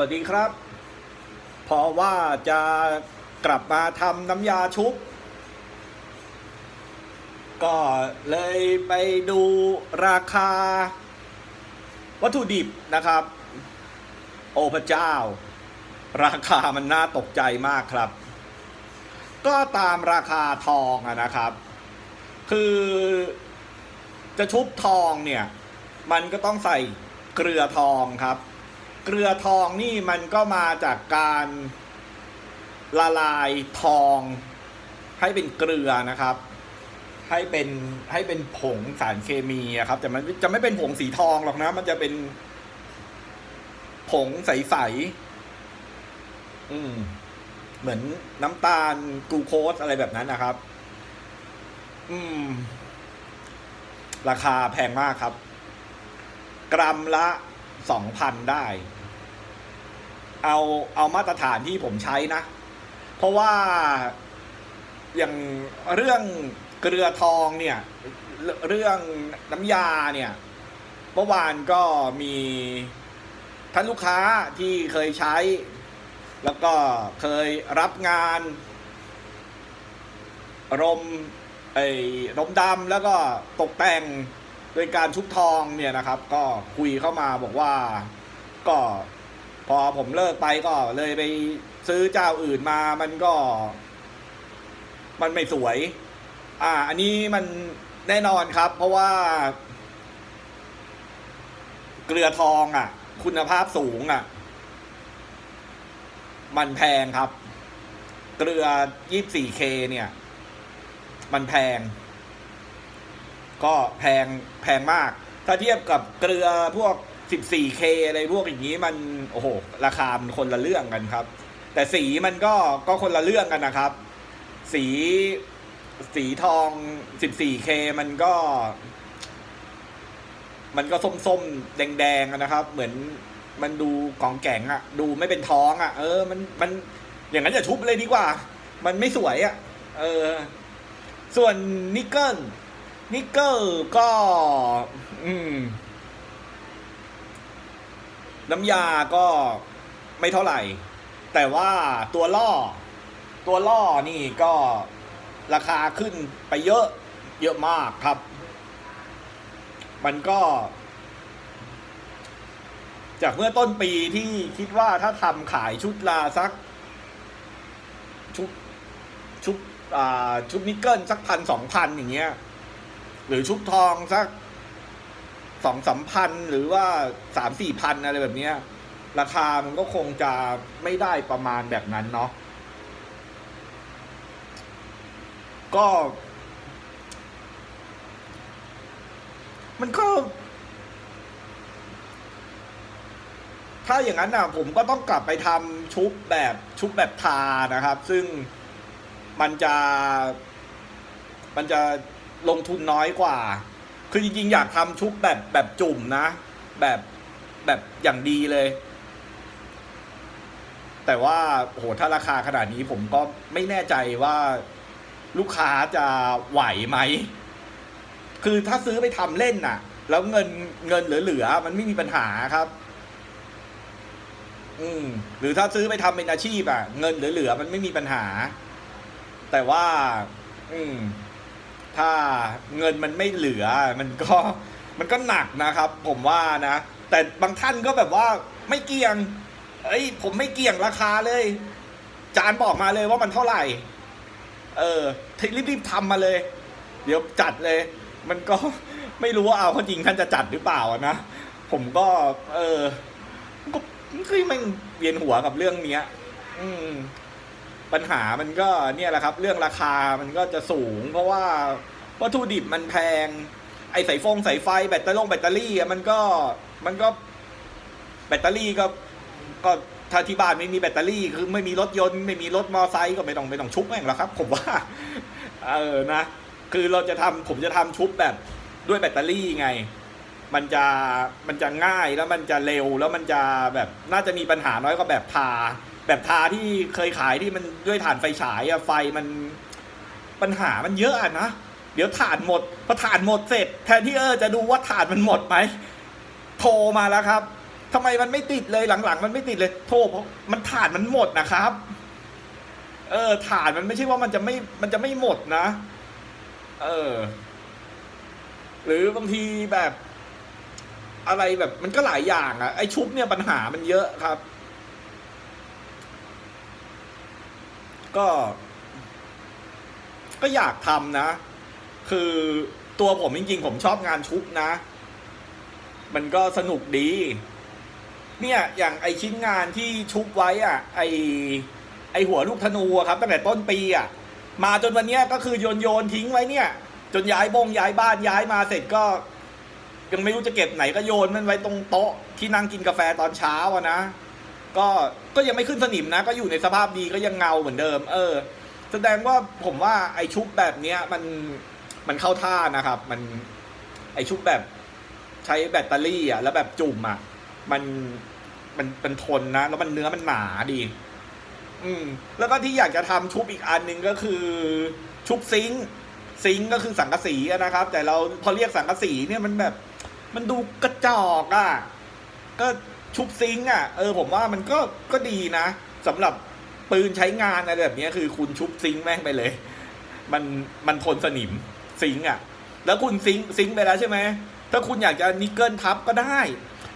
วัสดีครับ เพราะว่าจะกลับมาทำน้ำยาชุบ ก็เลยไปดูราคา วัตถุดิบนะครับ โอ้พระเจ้า ราคามันน่าตกใจมากครับ ก็ตามราคาทองนะครับ คือจะชุบทองเนี่ย มันก็ต้องใส่เกลือทองครับ เกลือทองนี่มันก็มาจากการละลายทอง ให้เป็นเกลือนะครับ ให้เป็นให้เป็นผงสารเคมีครับแต่มันจะไม่เป็นผงสีทองหรอกนะ มันจะเป็น ผงใสๆอืม เหมือนน้ำตาลกลูโคสอะไรแบบนั้นนะครับ อืม ราคาแพงมากครับ กรัมละ สองพันได้ เอาเอามาตรฐานที่ผมใช้นะ เพราะว่าอย่างเรื่องเกลือทองเนี่ย เรื่องน้ำยาเนี่ยเมื่อวานก็มีท่านลูกค้าที่เคยใช้ แล้วก็เคยรับงาน รมไอ้รมดำแล้วก็ตกแต่ง โดยการชุบทองเนี่ยนะครับ ก็คุยเข้ามาบอกว่าก็พอผมเลิกไปก็เลยไปซื้อเจ้าอื่นมา มันก็ มันไม่สวย อ่า อันนี้มันแน่นอนครับ เพราะว่า เกลือทองอะ คุณภาพสูงอะ มันแพงครับ เกลือ 24K เนี่ย มันแพง ก็แพงแพงมาก ถ้าเทียบกับเกลือพวก 14K อะไรพวกอย่างนี้มันโอ้โหราคามันคนละเรื่องกันครับ แต่สีมันก็ก็คนละเรื่องกันนะครับ สีสีทอง 14K มันก็ มันก็ส้มๆ แดงๆอะนะครับ เหมือนมันดูของแก่งอะดูไม่เป็นท้องอะเออมันมันอย่างนั้นอย่าชุบเลยดีกว่า มันไม่สวยอะเออ ส่วนนิกเกิล นิกเกิลก็ อืม น้ำยาก็ไม่เท่าไหร่ แต่ว่าตัวล่อ ตัวล่อนี่ก็ราคาขึ้นไปเยอะ เยอะมากครับ มันก็ จากเมื่อต้นปีที่คิดว่าถ้าทำขายชุดลาสัก ชุดชุดอ่าชุดนิกเกิลสักพันสองพันอย่างเงี้ย หรือชุดทองสักสองสามพันหรือว่าสามสี่พันอะไรแบบเนี้ย ราคามันก็คงจะไม่ได้ประมาณแบบนั้นเนาะก็ มันก็ ถ้าอย่างนั้นอะผมก็ต้องกลับไปทำชุบแบบชุบแบบทานะครับ ซึ่งมันจะมันจะ ลงทุนน้อยกว่า คือจริงๆ อยากทำชุบแบบแบบจุ่มนะ แบบแบบอย่างดีเลย แต่ว่าโหถ้าราคาขนาดนี้ผมก็ไม่แน่ใจว่าลูกค้าจะไหวไหม คือถ้าซื้อไปทำเล่นน่ะ แล้วเงินเงินเหลือๆมันไม่มีปัญหาครับ อืม หรือถ้าซื้อไปทำเป็นอาชีพอะ เงินเหลือๆมันไม่มีปัญหา แต่ว่า อืม ถ้าเงินมันไม่เหลือมันก็มันก็หนักนะครับ ผมว่านะ แต่บางท่านก็แบบว่าไม่เกี่ยง เอ้ย ผมไม่เกี่ยงราคาเลย จานบอกมาเลยว่ามันเท่าไหร่ เออรีบๆทำมาเลย เดี๋ยวจัดเลย มันก็ไม่รู้ว่าเอาเขาจริงท่านจะจัดหรือเปล่านะผมก็ เออก็คือมันเวียนหัวกับเรื่องเนี้ย อืม ปัญหามันก็เนี่ยแหละครับ เรื่องราคามันก็จะสูง เพราะว่าวัตถุดิบมันแพง ไอ้สายฟงสายไฟแบตเตอรี่แบตเตอรี่อะมันก็มันก็แบตเตอรี่ก็ก็ถ้าที่บ้านไม่มีแบตเตอรี่คือไม่มีรถยนต์ไม่มีรถมอไซค์ก็ไม่ต้องไม่ต้องชุบแม่งหรอกครับ ผมว่า เออนะ คือเราจะทำผมจะทำชุบแบบด้วยแบตเตอรี่ไง มันจะมันจะง่ายแล้วมันจะเร็วแล้วมันจะแบบน่าจะมีปัญหาน้อยกว่าแบบทา แบบทาที่เคยขายที่มันด้วยถ่านไฟฉายอะไฟมันปัญหามันเยอะอะนะ เดี๋ยวถ่านหมดพอถ่านหมดเสร็จ แทนที่เออจะดูว่าถ่านมันหมดไหมโทรมาแล้วครับทำไมมันไม่ติดเลยหลังๆ มันไม่ติดเลยโทษเพราะมันถ่านมันหมดนะครับ เออถ่านมันไม่ใช่ว่ามันจะไม่มันจะไม่หมดนะ เออ หรือบางทีแบบ อะไรแบบมันก็หลายอย่างอะไอชุบเนี่ยปัญหามันเยอะครับ ก็ ก็อยากทำนะ คือตัวผมจริงๆผมชอบงานชุบนะ มันก็สนุกดี เนี่ยอย่างไอชิ้นงานที่ชุบไว้อะ ไอไอหัวลูกธนูครับตั้งแต่ต้นปีอะ มาจนวันเนี้ยก็คือโยนโยนทิ้งไว้เนี่ย จนย้ายบงย้ายบ้านย้ายมาเสร็จก็ ยังไม่รู้จะเก็บไหนก็โยนมันไว้ตรงโต๊ะที่นั่งกินกาแฟตอนเช้าอะนะ ก็ก็ยังไม่ขึ้นสนิมนะ ก็อยู่ในสภาพดีก็ยังเงาเหมือนเดิม เออ แสดงว่าผมว่าไอชุบแบบเนี้ย มันมันเข้าท่านะครับ มันไอชุบแบบใช้แบตเตอรี่อะแล้วแบบจุ่มอะมันมันเป็นทนนะ แล้วมันเนื้อมันหนาดี อืม แล้วก็ที่อยากจะทำชุบอีกอันหนึ่งก็คือ ชุบซิงซิงก็คือสังกะสีนะครับ แต่เราพอเรียกสังกะสีเนี่ยมันแบบ มันดูกระจอกอะ ก็ ชุบซิงค์อะเออผมว่ามันก็ก็ดีนะสำหรับปืนใช้งานอะไรแบบนี้คือคุณชุบซิงค์แม่งไปเลย มันมันทนสนิมซิงค์อะ แล้วคุณซิงค์ซิงค์ไปแล้วใช่ไหมถ้าคุณอยากจะนิกเกิลทับก็ได้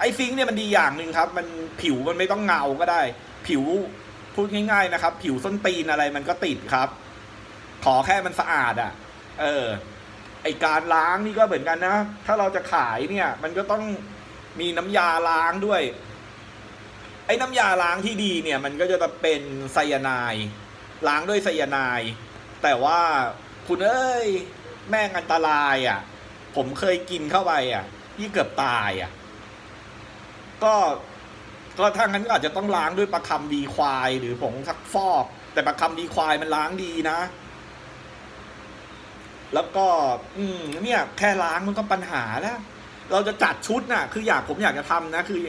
ไอ้ซิงค์เนี่ยมันดีอย่างหนึ่งครับ มันผิวมันไม่ต้องเงาก็ได้ ผิวพูดง่ายๆนะครับ ผิวส้นตีนอะไรมันก็ติดครับ ขอแค่มันสะอาดอะ เออ ไอการล้างนี่ก็เหมือนกันนะ ถ้าเราจะขายเนี่ย มันก็ต้อง มีน้ำยาล้างด้วย ไอ้น้ำยาล้างที่ดีเนี่ย มันก็จะเป็นไซยาไนด์ล้างด้วยไซยาไนด์แต่ว่าคุณเอ้ย แม่งอันตรายอะ ผมเคยกินเข้าไปอะยี่เกือบตายอะ ก็ก็ถ้างั้นก็อาจจะต้องล้างด้วยประคำดีควาย หรือผงซักฟอก แต่ประคำดีควายมันล้างดีนะ แล้วก็ อืมเนี่ย แค่ล้างมันก็ปัญหาแล้ว เราจะจัดชุดน่ะ คืออยากผมอยากจะทำนะ คือ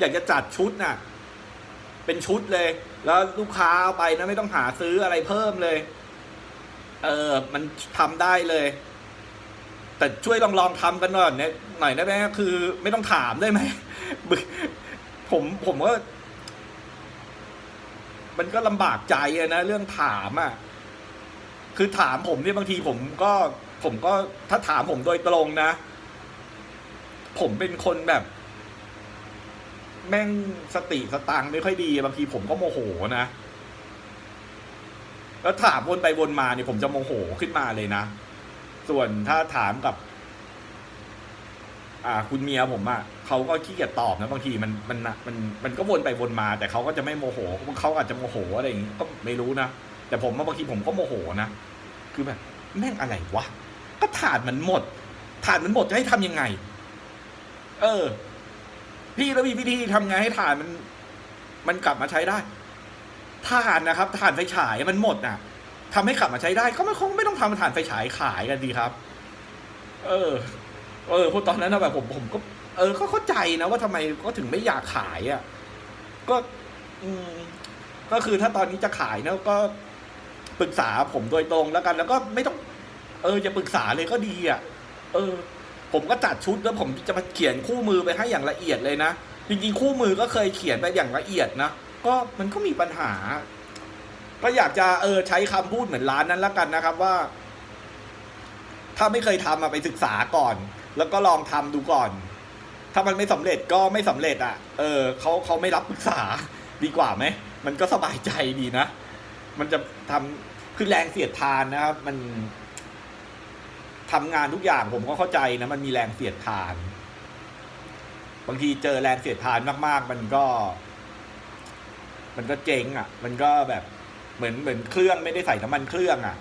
อยากจะจัดชุดน่ะ เป็นชุดเลย แล้วลูกค้าไปนะไม่ต้องหาซื้ออะไรเพิ่มเลย เออ มันทำได้เลย แต่ช่วยลองลองทำกันหน่อยเนี่ยหน่อยได้ไหมคือ ไม่ต้องถามได้ไหมผมผมก็มันก็ลำบากใจนะเรื่องถามอะ คือถามผมเนี่ยบางทีผมก็ ผมก็ถ้าถามผมโดยตรงนะ ผมเป็นคนแบบ แม่งสติสตังไม่ค่อยดีบางทีผมก็โมโหนะ แล้วถามวนไปวนมาเนี่ยผมจะโมโหขึ้นมาเลยนะ ส่วนถ้าถามกับ อ่า คุณเมียผมอะ่ะเขาก็ขี้เกียจตอบนะบางทีมันมันมันมันก็วนไปวนมา แต่เขาก็จะไม่โมโหเขาอาจจะโมโหอะไรอย่างงี้ก็ไม่รู้นะแต่ผมบางทีผมก็โมโหนะคือแบบแม่งอะไรวะก็ถาดมันหมดถาดมันหมดจะให้ทำยังไง เออ พี่แล้วมีวิธีทำไงให้ถ่านมัน มันกลับมาใช้ได้ถ่านนะครับถ่านไฟฉายมันหมดน่ะทำให้กลับมาใช้ได้ก็ไม่คงไม่ต้องทำถ่านไฟฉายขายกันดีครับ เออ เออพวกตอนนั้นนะแบบผมผมก็ เออก็เข้าใจนะว่าทำไมก็ถึงไม่อยากขายอะ่ะ ก็ อืมก็คือถ้าตอนนี้จะขายนะก็ปรึกษาผมโดยตรงแล้วกัน แล้วก็ไม่ต้อง เออจะปรึกษาเลยก็ดีอะ่ะ เออ ผมก็จัดชุดแล้วผมจะมาเขียนคู่มือไปให้อย่างละเอียดเลยนะ จริงๆ คู่มือก็เคยเขียนไปอย่างละเอียดนะ ก็มันก็มีปัญหา ก็อยากจะเออใช้คำพูดเหมือนร้านนั้นละกันนะครับว่า ถ้าไม่เคยทำอะไปศึกษาก่อน แล้วก็ลองทำดูก่อน ถ้ามันไม่สำเร็จก็ไม่สำเร็จอะ เออเขาเขาไม่รับปรึกษาดีกว่าไหมมันก็สบายใจดีนะ มันจะทำคือแรงเสียดทานนะครับ มัน ทำงานทุกอย่างผมก็เข้าใจนะมันมีแรงเสียดทาน บางทีเจอแรงเสียดทานมาก ๆ มันก็ มันก็เจ๊งอะ มันก็แบบเหมือนเหมือนเครื่องไม่ได้ใส่น้ำมันเครื่องอะ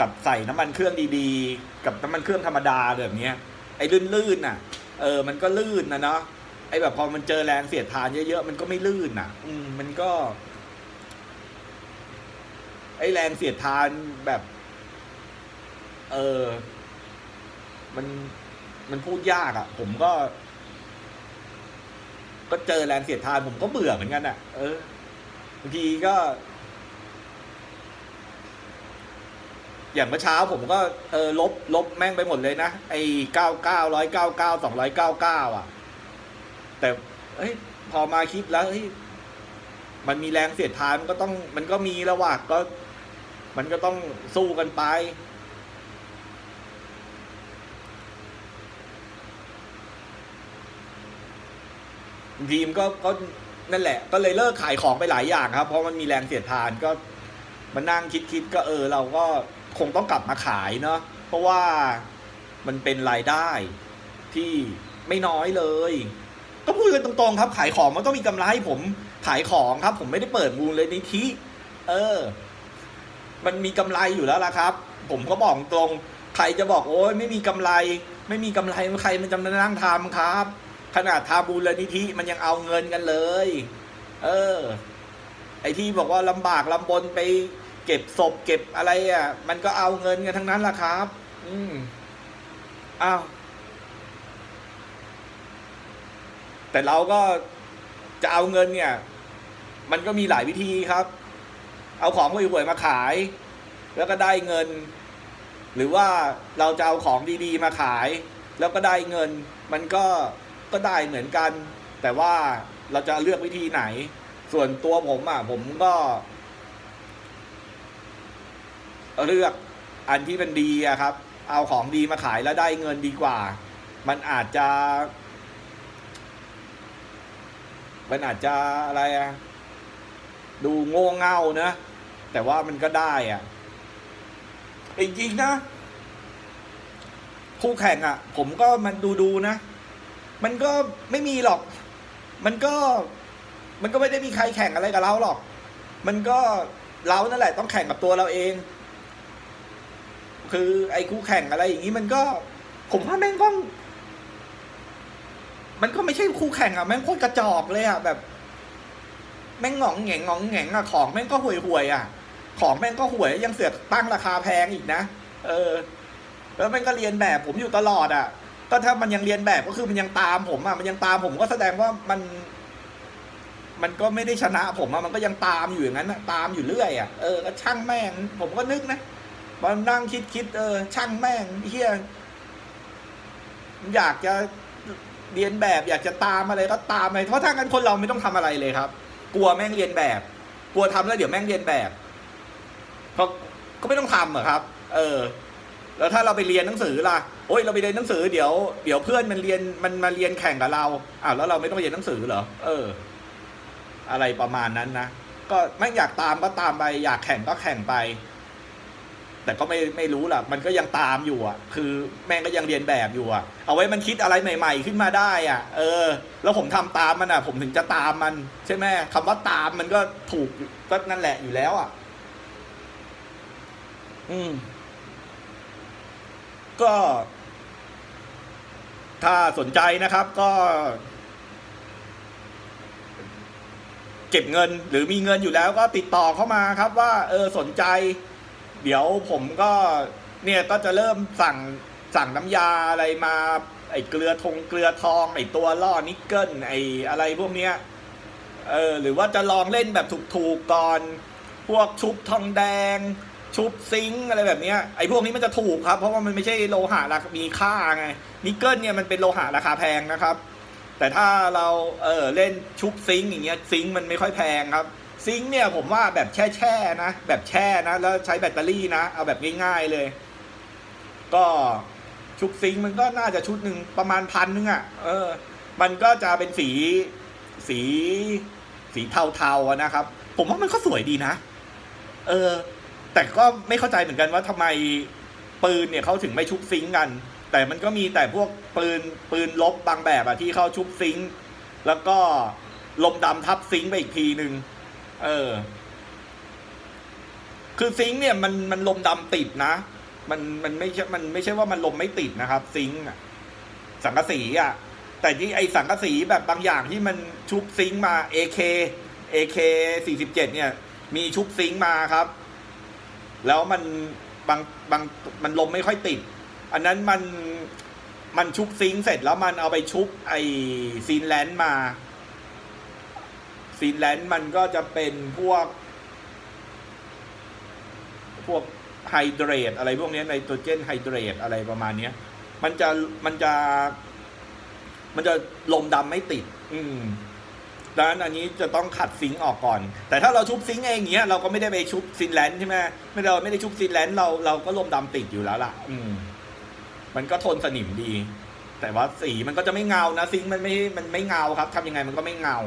กับใส่น้ำมันเครื่องดีๆ กับน้ำมันเครื่องธรรมดาแบบเนี้ยไอ้ลื่นๆน่ะ เออ มันก็ลื่นนะเนาะไอ้แบบพอมันเจอแรงเสียดทานเยอะๆมันก็ไม่ลื่นอะ อืมมันก็ ไอ้แรงเสียดทานแบบ เออ มันมันพูดยากอะ่ะ ผมก็ ก็เจอแรงเสียดทานผมก็เบื่อเหมือนกันอะ่ะ เออบางทีก็ อย่างเมื่อเช้าผมก็เออลบ ลบแม่งไปหมดเลยนะ ไอ้เก้าเก้าร้อยเก้าเก้าสองร้อยเก้าเก้าอะ แต่เอ้ยพอมาคิดแล้วเฮ้ยมันมีแรงเสียดทานมันก็ต้อง มันก็มีแล้วว่ะก็ มันก็ต้องสู้กันไป ทีมก็ก็นั่นแหละ ก็เลยเลิกขายของไปหลายอย่างครับ เพราะมันมีแรงเสียดทานก็มานั่งคิดคิดก็เออ เราก็คงต้องกลับมาขายเนาะเพราะว่ามันเป็นรายได้ที่ไม่น้อยเลย ก็พูดกันตรงๆครับ ขายของมันต้องมีกำไรผมขายของครับ ผมไม่ได้เปิดมูลเลยนิธิเออ มันมีกำไรอยู่แล้วล่ะครับ ผมก็บอกตรง ใครจะบอกโอ้ยไม่มีกำไร ไม่มีกำไรใครมันจะมานั่งทำครับ ขนาดทาบูลนิธิมันยังเอาเงินกันเลย เออ ไอที่บอกว่าลำบากลำบนไปเก็บศพเก็บอะไรอะ มันก็เอาเงินกันทั้งนั้นล่ะครับ อืมอ้าวแต่เราก็จะเอาเงินเนี่ย มันก็มีหลายวิธีครับ เอาของห่วยๆมาขาย แล้วก็ได้เงิน หรือว่าเราจะเอาของดีๆมาขาย แล้วก็ได้เงิน มันก็ ก็ได้เหมือนกัน แต่ว่าเราจะเลือกวิธีไหน ส่วนตัวผมอะผมก็ เลือกอันที่เป็นดีอะครับ เอาของดีมาขายแล้วได้เงินดีกว่า มันอาจจะ มันอาจจะอะไรอะดูโง่เง่านะ แต่ว่ามันก็ได้อะจริงๆนะคู่แข่งอะผมก็มันดูดูนะ มันก็ไม่มีหรอก มันก็มันก็ไม่ได้มีใครแข่งอะไรกับเราหรอก มันก็เรานั่นแหละ ต้องแข่งกับตัวเราเอง คือไอ้คู่แข่งอะไรอย่างนี้มันก็ ผมว่าแม่งก็มันก็ไม่ใช่คู่แข่งอะแม่งโคตรกระจอกเลยอะแบบ แม่งหงองแงงงองแงงอะของแม่งก็ห่วยห่วยอะ ของแม่งก็ห่วยยังเสือกตั้งราคาแพงอีกนะเออ แล้วแม่งก็เรียนแบบผมอยู่ตลอดอะ ก็ถ้ามันยังเรียนแบบก็คือมันยังตามผมอะมันยังตามผมก็แสดงว่ามัน มันก็ไม่ได้ชนะผมอะมันก็ยังตามอยู่อย่างนั้นอะตามอยู่เรื่อยอะเออก็ช่างแม่ง ผมก็นึกนะมันนั่งคิดคิดเออ ช่างแม่งเฮียอยากจะเรียนแบบอยากจะตามอะไรก็ตามไปเพราะถ้างั้นคนเราไม่ต้องทำอะไรเลยครับ กลัวแม่งเรียนแบบ กลัวทำแล้วเดี๋ยวแม่งเรียนแบบเพราะก็ไม่ต้องทำอะครับ เออ แล้วถ้าเราไปเรียนหนังสือล่ะ โอ้ยเราไปเรียนหนังสือเดี๋ยวเดี๋ยวเพื่อนมันเรียนมันมาเรียนแข่งกับเราอ้าวแล้วเราไม่ต้องเรียนหนังสือเหรอเออ อะไรประมาณนั้นนะก็ไม่อยากตามก็ตามไป อยากแข่งก็แข่งไป แต่ก็ไม่ไม่รู้ล่ะ มันก็ยังตามอยู่อะ คือแม่งก็ยังเรียนแบบอยู่อะ เอาไว้มันคิดอะไรใหม่ ๆ ขึ้นมาได้อะ เออ แล้วผมทำตามมันอะ ผมถึงจะตามมัน ใช่ไหมคำว่าตามมันก็ถูกก็นั่นแหละอยู่แล้วอะ อืม ก็ ถ้าสนใจนะครับก็ เก็บเงินหรือมีเงินอยู่แล้วก็ติดต่อเข้ามาครับว่า เออสนใจ เดี๋ยวผมก็เนี่ยก็จะเริ่มสั่งสั่งน้ำยาอะไรมา ไอ้เกลือทงเกลือทองไอ้ตัวล่อนิกเกิลไอ้อะไรพวกเนี้ยเออหรือว่าจะลองเล่นแบบถูกๆก่อน พวกชุบทองแดง ชุบซิงอะไรแบบเนี้ยไอ้พวกนี้มันจะถูกครับ เพราะว่ามันไม่ใช่โลหะราคามีค่าไงนิกเกิลเนี่ยมันเป็นโลหะราคาแพงนะครับ แต่ถ้าเราเออเล่นชุบซิงอย่างเงี้ยซิงมันไม่ค่อยแพงครับ ซิงเนี่ยผมว่าแบบแช่แช่นะ แบบแช่นะ แล้วใช้แบตเตอรี่นะ เอาแบบง่ายๆเลย ก็ชุบซิงมันก็น่าจะชุดหนึ่งประมาณพันนึงอะ่ะ เออ มันก็จะเป็นสีสีสีเทาๆนะครับ ผมว่ามันก็สวยดีนะ เออ แต่ก็ไม่เข้าใจเหมือนกันว่าทำไมปืนเนี่ยเขาถึงไม่ชุบซิงกัน แต่มันก็มีแต่พวกปืนปืนลบบางแบบอะที่เข้าชุบซิงแล้วก็ลมดำทับซิงไปอีกทีหนึ่งเออ คือซิงเนี่ยมันมันลมดำติดนะมันมันไม่ใช่มันไม่ใช่ว่ามันลมไม่ติดนะครับ ซิงอะสังกะสีอะแต่ที่ไอสังกะสีแบบบางอย่างที่มันชุบซิงค์มา AK AK 47เนี่ย มีชุบซิงมาครับ แล้วมันบางบางมันลมไม่ค่อยติด อันนั้นมันมันชุบซิงเสร็จแล้วมันเอาไปชุบไอซีนแลนด์มา ซีนแลนด์มันก็จะเป็นพวก พวกไฮเดรตอะไรพวกนี้ไนโตรเจนไฮเดรตอะไรประมาณเนี้ย มันจะมันจะ มันจะลมดำไม่ติด อืม ดังนั้นอันนี้จะต้องขัดซิงค์ออกก่อน แต่ถ้าเราชุบซิงค์เองอย่างเงี้ยเราก็ไม่ได้ไปชุบซินแลนด์ใช่ไหมไม่เราไม่ได้ชุบซินแลนด์เราเราก็ลมดำติดอยู่แล้วล่ะ อืม มันก็ทนสนิมดี แต่ว่าสีมันก็จะไม่เงานะซิงค์มันไม่มันไม่เงาครับทำยังไงมันก็ไม่เงา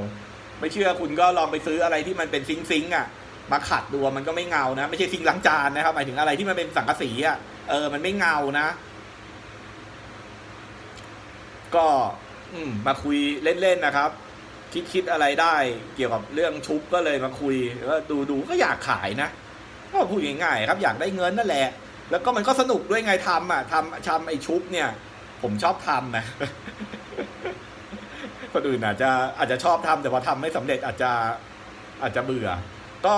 ไม่เชื่อคุณก็ลองไปซื้ออะไรที่มันเป็นซิงค์ซิงค์อะ มาขัดดูมันก็ไม่เงานะไม่ใช่ซิงค์ล้างจานนะครับหมายถึงอะไรที่มันเป็นสังกะสีอะเออ มันไม่เงานะ ก็ อืม มาคุยเล่นๆนะครับ คิดคิดอะไรได้เกี่ยวกับเรื่องชุบก็เลยมาคุยก็ดูดูก็อยากขายนะ ก็พูดง่ายๆครับอยากได้เงินนั่นแหละ แล้วก็มันก็สนุกด้วยไงทำอะทำทำไอ้ชุบเนี่ย ผมชอบทำนะคนอื่นอาจจะอาจจะชอบทำแต่พอทำไม่สำเร็จอาจจะอาจจะเบื่อ ก็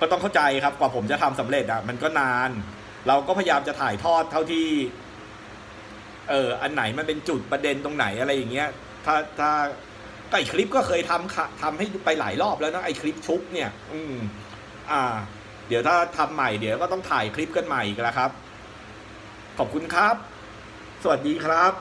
ก็ต้องเข้าใจครับกว่าผมจะทำสำเร็จอะ มันก็นาน เราก็พยายามจะถ่ายทอดเท่าที่ เอออันไหนมันเป็นจุดประเด็นตรงไหนอะไรอย่างเงี้ย ถ้าถ้าก็ไอคลิปก็เคยทำค่ะทำให้ไปหลายรอบแล้วนะไอคลิปชุบเนี่ย อืม อ่า เดี๋ยวถ้าทำใหม่เดี๋ยวก็ต้องถ่ายคลิปกันใหม่อีกแล้วครับ ขอบคุณครับ สวัสดีครับ